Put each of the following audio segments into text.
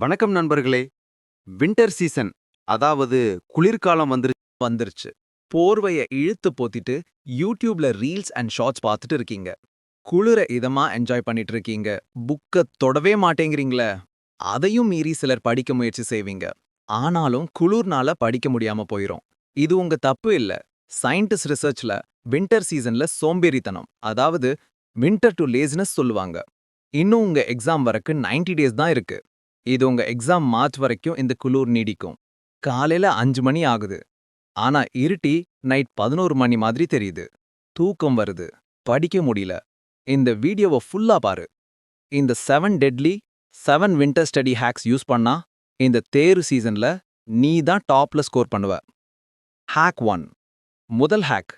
வணக்கம் நண்பர்களே. Winter season அதாவது குளிர்காலம் வந்துரு வந்துருச்சு. போர்வைய இழுத்து போத்திட்டு யூடியூப்ல ரீல்ஸ் அண்ட் ஷார்ட்ஸ் பார்த்துட்டு இருக்கீங்க. குளிர இதமா என்ஜாய் பண்ணிட்டு இருக்கீங்க. புக்க தொடவே மாட்டேங்கிறீங்களே. அதையும் மீறி சிலர் படிக்க முயற்சி செய்வீங்க. ஆனாலும் குளிர்னால படிக்க முடியாம போயிரும். இது உங்க தப்பு இல்ல. சயின்டிஸ்ட் ரிசர்ச்ல வின்டர் சீசன்ல சோம்பேறித்தனம் அதாவது வின்டர் டு லேஸ்னஸ் சொல்லுவாங்க. இன்னும் உங்க எக்ஸாம் வரக்கு 90 டேஸ் தான் இருக்கு. இது உங்க எக்ஸாம் மார்ச் வரைக்கும் இந்த குளூர் நீடிக்கும். காலையில அஞ்சு மணி ஆகுது. ஆனா இருட்டி நைட் பதினோரு மணி மாதிரி தெரியுது. தூக்கம் வருது. படிக்க முடியல. இந்த வீடியோவை ஃபுல்லா பாரு. இந்த seven deadly seven winter study hacks use பண்ணா இந்த தேர்வு சீசன்ல நீ தான் டாப்ல ஸ்கோர் பண்ணுவ. ஹேக் ஒன் முதல் ஹேக்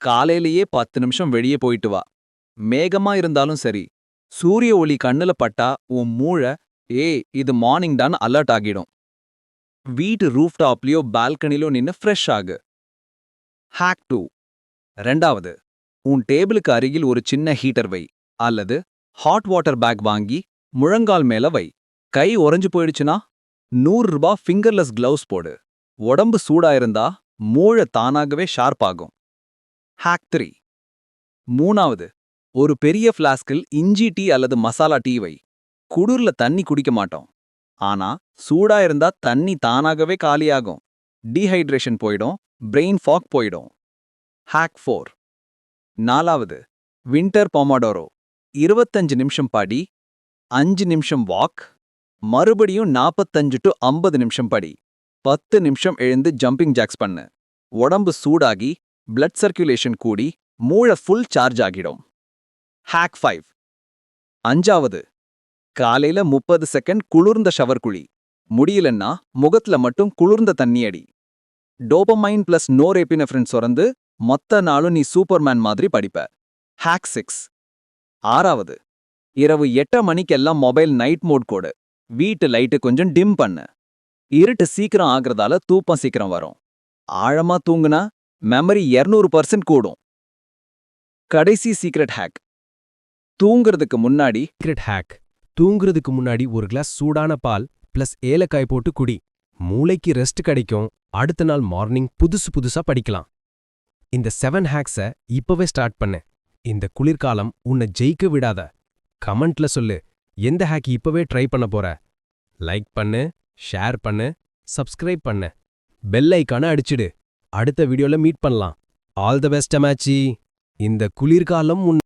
காலையிலேயே பத்து நிமிஷம் வெளியே போயிட்டு வா. மேகமா இருந்தாலும் சரி. சூரிய ஒளி கண்ணுல பட்டா உன் மூளை ஏ இது மார்னிங் தான் அலர்ட் ஆகிடும். வீட்டு ரூஃப் டாப்லயோ பால்கனிலோ நின்னு ஃப்ரெஷ் ஆகு. ஹேக் டூ ரெண்டாவது உன் டேபிளுக்கு அருகில் ஒரு சின்ன ஹீட்டர் வை அல்லது ஹாட் வாட்டர் பேக் வாங்கி முழங்கால் மேல வை. கை உறைஞ்சு போயிடுச்சுனா நூறு ரூபா ஃபிங்கர்லெஸ் கிளவுஸ் போடு. உடம்பு சூடா இருந்தா மூளை தானாகவே ஷார்ப் ஆகும். ஹேக் த்ரீ மூணாவது ஒரு பெரிய ஃப்ளாஸ்கில் இஞ்சி டீ அல்லது மசாலா டீ வை. குளிர்ல தண்ணி குடிக்க மாட்டோம். ஆனா சூடா இருந்தா தண்ணி தானாகவே காலியாகும். டீஹைட்ரேஷன் போயிடும் பிரெயின் ஃபாக் போயிடும். ஹேக் ஃபோர் நாலாவது வின்டர் பொமாடோரோ இருபத்தஞ்சு நிமிஷம் படி அஞ்சு நிமிஷம் வாக் மறுபடியும் நாற்பத்தஞ்சு டு ஐம்பது நிமிஷம் படி. பத்து நிமிஷம் எழுந்து ஜம்பிங் ஜாக்ஸ் பண்ணு. உடம்பு சூடாகி பிளட் சர்க்குலேஷன் கூடி மூளை ஃபுல் சார்ஜ் ஆகிடும். ஹேக் ஃபைவ் அஞ்சாவது காலையில முப்பது செகண்ட் குளிர்ந்த ஷவர் குழி. முடியலன்னா முகத்துல மட்டும் குளிர்ந்த தண்ணி அடி டோபமைன் பிளஸ் நோரேபினெஃப்ரின் சுரந்து மொத்த நாளும் நீ சூப்பர்மேன் மாதிரி படிப்ப. ஹேக் சிக்ஸ் ஆறாவது. இரவு எட்டு மணிக்கெல்லாம் மொபைல் நைட் மோட் கோடு. வீட்டு லைட்டு கொஞ்சம் டிம் பண்ணு. இருட்டு சீக்கிரம் ஆகுறதால தூப்பம் சீக்கிரம் வரும். ஆழமா தூங்குனா மெமரி 200% பர்சன்ட் கூடும். கடைசி சீக்ரெட் ஹேக் தூங்குறதுக்கு முன்னாடி கிரிட் ஹேக் தூங்குறதுக்கு முன்னாடி ஒரு கிளாஸ் சூடான பால் பிளஸ் ஏலக்காய் போட்டு குடி. மூளைக்கு ரெஸ்ட் கிடைக்கும். அடுத்த நாள் மார்னிங் புதுசு புதுசா படிக்கலாம். இந்த செவன் ஹேக்ஸ இப்பவே ஸ்டார்ட் பண்ணு. இந்த குளிர்காலம் உன்னை ஜெயிக்க விடாத. கமெண்ட்ல சொல்லு. எந்த ஹேக் இப்பவே ட்ரை பண்ண போற? லைக் பண்ணு ஷேர் பண்ணு சப்ஸ்கிரைப் பண்ணு. பெல் ஐக்கான அடிச்சிடு. அடுத்த வீடியோல மீட் பண்ணலாம். ஆல் த பெஸ்ட் அமாச்சி இந்த குளிர்காலம் உன்